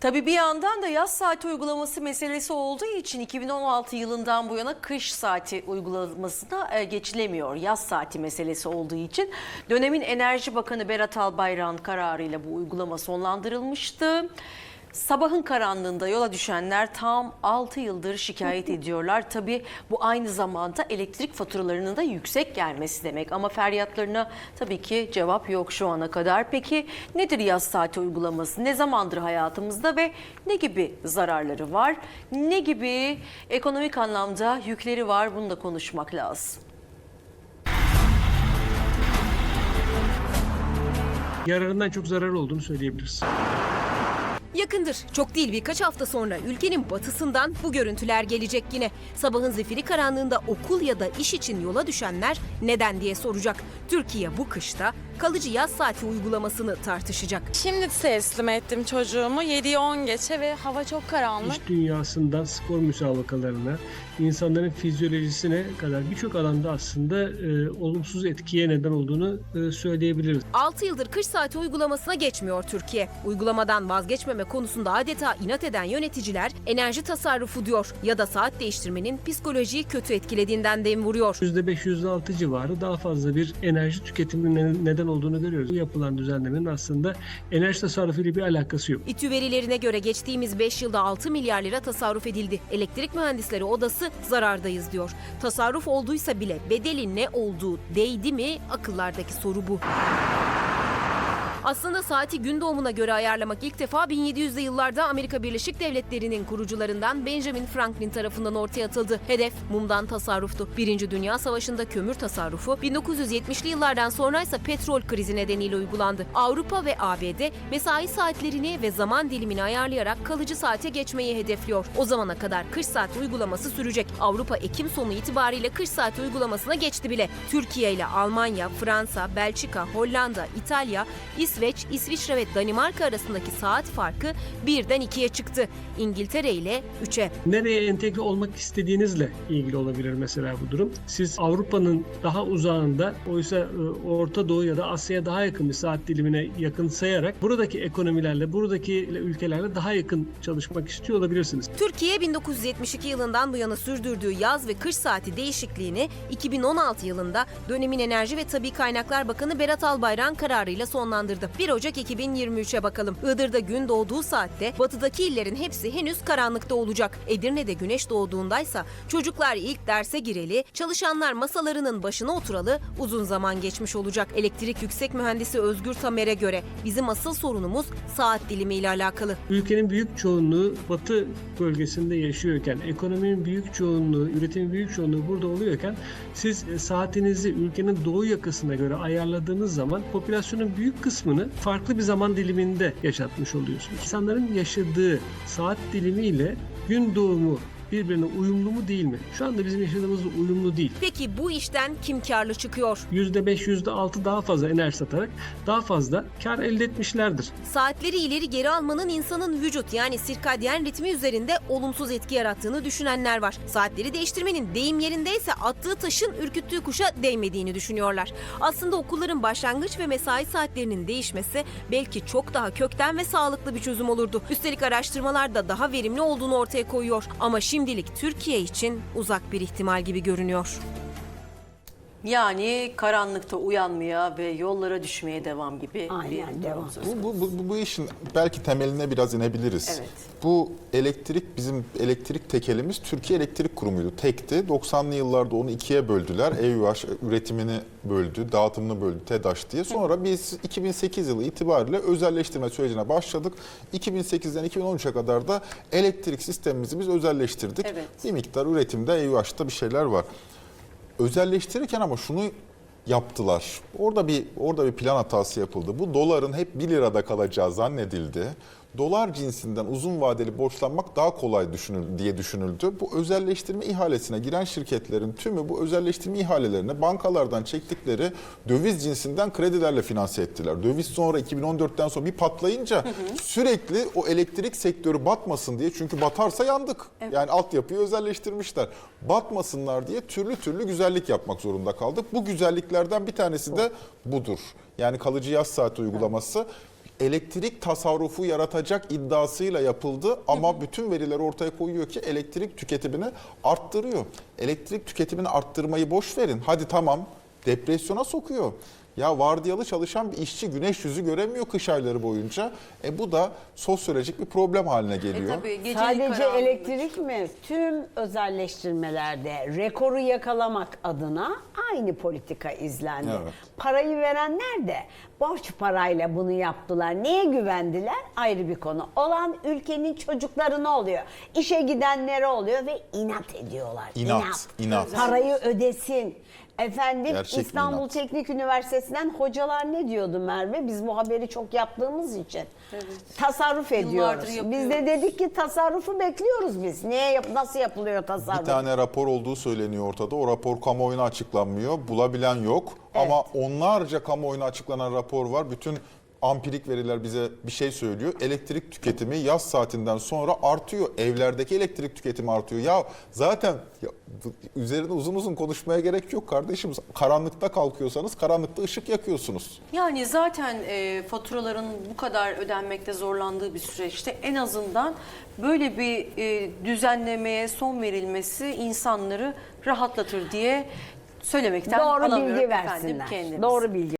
Tabii bir yandan da yaz saati uygulaması meselesi olduğu için 2016 yılından bu yana kış saati uygulamasına e, geçilemiyor. Yaz saati meselesi olduğu için dönemin Enerji Bakanı Berat Albayrak'ın kararıyla bu uygulama sonlandırılmıştı. Sabahın karanlığında yola düşenler tam 6 yıldır şikayet ediyorlar. Tabii bu aynı zamanda elektrik faturalarının da yüksek gelmesi demek. Ama feryatlarına tabii ki cevap yok şu ana kadar. Peki nedir yaz saati uygulaması? Ne zamandır hayatımızda ve ne gibi zararları var? Ne gibi ekonomik anlamda yükleri var? Bunu da konuşmak lazım. yararından çok zararı olduğunu söyleyebiliriz. Yakındır. Çok değil birkaç hafta sonra ülkenin batısından bu görüntüler gelecek yine. Sabahın zifiri karanlığında okul ya da iş için yola düşenler neden diye soracak. Türkiye bu kışta kalıcı yaz saati uygulamasını tartışacak. Şimdi teslim ettim çocuğumu 7'yi 10 geçe ve hava çok karanlık. İş dünyasından spor müsabakalarına, insanların fizyolojisine kadar birçok alanda aslında e, olumsuz etkiye neden olduğunu e, söyleyebiliriz. 6 yıldır kış saati uygulamasına geçmiyor Türkiye. Uygulamadan vazgeçmeme konusunda adeta inat eden yöneticiler enerji tasarrufu diyor ya da saat değiştirmenin psikolojiyi kötü etkilediğinden dem vuruyor. %5, %6 civarı daha fazla bir enerji tüketimine neden olduğunu görüyoruz. Bu yapılan düzenlemenin aslında enerji tasarrufu ile bir alakası yok. İTÜ verilerine göre geçtiğimiz 5 yılda 6 milyar lira tasarruf edildi. Elektrik Mühendisleri Odası zarardayız diyor. Tasarruf olduysa bile bedeli ne olduğu değdi mi akıllardaki soru bu. Aslında saati gün doğumuna göre ayarlamak ilk defa 1700'lü yıllarda Amerika Birleşik Devletleri'nin kurucularından Benjamin Franklin tarafından ortaya atıldı. Hedef mumdan tasarruftu. Birinci Dünya Savaşı'nda kömür tasarrufu 1970'li yıllardan sonra ise petrol krizi nedeniyle uygulandı. Avrupa ve ABD mesai saatlerini ve zaman dilimini ayarlayarak kalıcı saate geçmeyi hedefliyor. O zamana kadar kış saati uygulaması sürecek. Avrupa Ekim sonu itibariyle kış saati uygulamasına geçti bile. Türkiye ile Almanya, Fransa, Belçika, Hollanda, İtalya, İsveç, İsviçre ve Danimarka arasındaki saat farkı birden ikiye çıktı. İngiltere ile üçe. Nereye entegre olmak istediğinizle ilgili olabilir mesela bu durum. Siz Avrupa'nın daha uzağında oysa e, Orta Doğu ya da Asya'ya daha yakın bir saat dilimine yakın sayarak buradaki ekonomilerle, buradaki ülkelerle daha yakın çalışmak istiyor olabilirsiniz. Türkiye 1972 yılından bu yana sürdürdüğü yaz ve kış saati değişikliğini 2016 yılında dönemin Enerji ve Tabi Kaynaklar Bakanı Berat Albayrak'ın kararıyla sonlandırdı. 1 Ocak 2023'e bakalım. Iğdır'da gün doğduğu saatte batıdaki illerin hepsi henüz karanlıkta olacak. Edirne'de güneş doğduğundaysa çocuklar ilk derse gireli, çalışanlar masalarının başına oturalı uzun zaman geçmiş olacak. Elektrik Yüksek Mühendisi Özgür Tamer'e göre bizim asıl sorunumuz saat dilimi ile alakalı. Ülkenin büyük çoğunluğu batı bölgesinde yaşıyorken, ekonominin büyük çoğunluğu, üretimin büyük çoğunluğu burada oluyorken siz saatinizi ülkenin doğu yakasına göre ayarladığınız zaman popülasyonun büyük kısmını farklı bir zaman diliminde yaşatmış oluyorsunuz. İnsanların yaşadığı saat dilimiyle gün doğumu birbirine uyumlu mu değil mi? Şu anda bizim yaşadığımızla uyumlu değil. Peki bu işten kim karlı çıkıyor? %5, %6 daha fazla enerji satarak daha fazla kar elde etmişlerdir. Saatleri ileri geri almanın insanın vücut yani sirkadyen ritmi üzerinde olumsuz etki yarattığını düşünenler var. Saatleri değiştirmenin deyim yerindeyse attığı taşın ürküttüğü kuşa değmediğini düşünüyorlar. Aslında okulların başlangıç ve mesai saatlerinin değişmesi belki çok daha kökten ve sağlıklı bir çözüm olurdu. Üstelik araştırmalar da daha verimli olduğunu ortaya koyuyor. Ama şimdilik Türkiye için uzak bir ihtimal gibi görünüyor. Yani karanlıkta uyanmaya ve yollara düşmeye devam gibi Aynen, devam. Bu, bu, bu, bu işin belki temeline biraz inebiliriz. Evet. Bu elektrik bizim elektrik tekelimiz Türkiye Elektrik Kurumu'ydu. Tekti. 90'lı yıllarda onu ikiye böldüler. EÜH üretimini böldü, dağıtımını böldü TEDAŞ diye. Sonra biz 2008 yılı itibariyle özelleştirme sürecine başladık. 2008'den 2013'e kadar da elektrik sistemimizi biz özelleştirdik. Evet. Bir miktar üretimde EÜH'ta bir şeyler var. Özelleştirirken ama şunu yaptılar. Orada bir orada bir plan hatası yapıldı. Bu doların hep 1 lirada kalacağı zannedildi. Dolar cinsinden uzun vadeli borçlanmak daha kolay düşünül diye düşünüldü. Bu özelleştirme ihalesine giren şirketlerin tümü bu özelleştirme ihalelerine bankalardan çektikleri döviz cinsinden kredilerle finanse ettiler. Döviz sonra 2014'ten sonra bir patlayınca sürekli o elektrik sektörü batmasın diye çünkü batarsa yandık. Yani altyapıyı özelleştirmişler. Batmasınlar diye türlü türlü güzellik yapmak zorunda kaldık. Bu güzelliklerden bir tanesi de budur. Yani kalıcı yaz saati uygulaması elektrik tasarrufu yaratacak iddiasıyla yapıldı ama bütün veriler ortaya koyuyor ki elektrik tüketimini arttırıyor. Elektrik tüketimini arttırmayı boş verin. Hadi tamam depresyona sokuyor. Ya vardiyalı çalışan bir işçi güneş yüzü göremiyor kış ayları boyunca. E bu da sosyolojik bir problem haline E geliyor. tabii gecelik Sadece karanlık. elektrik mi? Tüm özelleştirmelerde rekoru yakalamak adına aynı politika izlendi. Evet. Parayı verenler de borç parayla bunu yaptılar. Neye güvendiler? Ayrı bir konu. Olan ülkenin çocuklarına oluyor. İşe gidenlere oluyor ve inat ediyorlar. İnat, inat. Parayı ödesin. Efendim Gerçek İstanbul inat. Teknik Üniversitesi'nden hocalar ne diyordu Merve? Biz bu haberi çok yaptığımız için. Tasarruf ediyoruz. Biz de dedik ki tasarrufu bekliyoruz biz. Neye yap nasıl yapılıyor tasarruf? Bir tane rapor olduğu söyleniyor ortada. O rapor kamuoyuna açıklanmıyor. Bulabilen yok. Ama onlarca kamuoyuna açıklanan rapor var. Bütün ampirik veriler bize bir şey söylüyor. Elektrik tüketimi yaz saatinden sonra artıyor. Evlerdeki elektrik tüketimi artıyor. Ya zaten ya, üzerine uzun uzun konuşmaya gerek yok kardeşim. Karanlıkta kalkıyorsanız karanlıkta ışık yakıyorsunuz. Yani zaten e, faturaların bu kadar ödenmekte zorlandığı bir süreçte en azından böyle bir e, düzenlemeye son verilmesi insanları rahatlatır diye söylemekten Doğru alamıyorum bilgi efendim versinler. kendimizi. Doğru bilgi